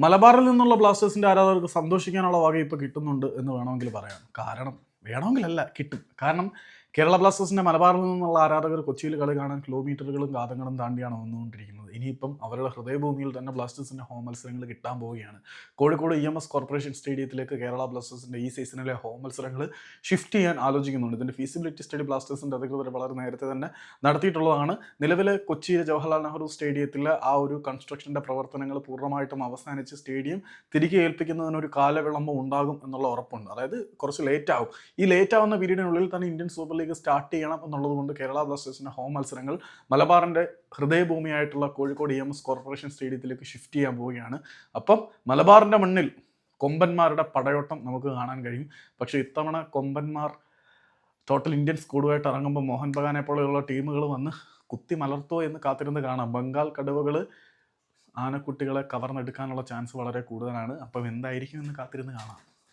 മലബാറിൽ നിന്നുള്ള ബ്ലാസ്റ്റേഴ്സിന്റെ ആരാധകർക്ക് സന്തോഷിക്കാനുള്ള വക ഇപ്പോൾ കിട്ടുന്നുണ്ട് എന്ന് വേണമെങ്കിൽ പറയാം. കാരണം വേണമെങ്കിലല്ല കിട്ടും. കാരണം കേരള ബ്ലാസ്റ്റേഴ്സിന്റെ മലബാറിൽ നിന്നുള്ള ആരാധകർ കൊച്ചിയിൽ കളി കാണാൻ കിലോമീറ്ററുകളും കാതങ്ങളും താണ്ടിയാണ് വന്നുകൊണ്ടിരിക്കുന്നത്. ഇനിയിപ്പം അവരുടെ ഹൃദയഭൂമിയിൽ തന്നെ ബ്ലാസ്റ്റേഴ്സിന്റെ ഹോം മത്സരങ്ങൾ കിട്ടാൻ പോവുകയാണ്. Kozhikode E M S corporation സ്റ്റേഡിയത്തിലേക്ക് Kerala ബ്ലാസ്റ്റേഴ്സിന്റെ ഈ സീസണിലെ ഹോം മത്സരങ്ങൾ ഷിഫ്റ്റ് ചെയ്യാൻ ആലോചിക്കുന്നുണ്ട്. ഇതിന്റെ ഫീസിബിലിറ്റി സ്റ്റഡി ബ്ലാസ്റ്റേഴ്സിന്റെ അധികൃതർ വളരെ നേരത്തെ തന്നെ നടത്തിയിട്ടുള്ളതാണ്. നിലവിലെ കൊച്ചിയിലെ ജവഹർലാൽ നെഹ്റു സ്റ്റേഡിയത്തിലെ ആ ഒരു കൺസ്ട്രക്ഷന്റെ പ്രവർത്തനങ്ങൾ പൂർണമായിട്ടും അവസാനിച്ച് സ്റ്റേഡിയം തിരികെ ഏൽപ്പിക്കുന്നതിനൊരു കാലവിളംബം ഉണ്ടാകും എന്നുള്ള ഉറപ്പുണ്ട്. അതായത് കുറച്ച് ലേറ്റ് ആവും. ഈ ലേറ്റ് ആവുന്ന പീരീഡിനുള്ളിൽ തന്നെ ഇന്ത്യൻ സൂപ്പർ ലീഗ് സ്റ്റാർട്ട് ചെയ്യണം എന്നുള്ളത് കൊണ്ട് കേരള ബ്ലാസ്റ്റേഴ്സിന്റെ ഹോം മത്സരങ്ങൾ മലബാറിന്റെ ഹൃദയഭൂമിയായിട്ടുള്ള Kozhikode E M S corporation സ്റ്റേഡിയത്തിലേക്ക് shift ചെയ്യാൻ പോവുകയാണ്. അപ്പം മലബാറിന്റെ മണ്ണിൽ കൊമ്പന്മാരുടെ പടയോട്ടം നമുക്ക് കാണാൻ കഴിയും. പക്ഷേ ഇത്തവണ കൊമ്പന്മാർ ടോട്ടൽ ഇന്ത്യൻ സ്കൂളുമായിട്ട് ഇറങ്ങുമ്പോൾ മോഹൻ ബഗാനെ പോലെയുള്ള ടീമുകൾ വന്ന് കുത്തി മലർത്തോ എന്ന് കാത്തിരുന്ന് കാണാം. ബംഗാൾ കടുവകൾ ആനക്കുട്ടികളെ കവർന്നെടുക്കാനുള്ള ചാൻസ് വളരെ കൂടുതലാണ്. അപ്പം എന്തായിരിക്കും എന്ന് കാത്തിരുന്ന് കാണാം.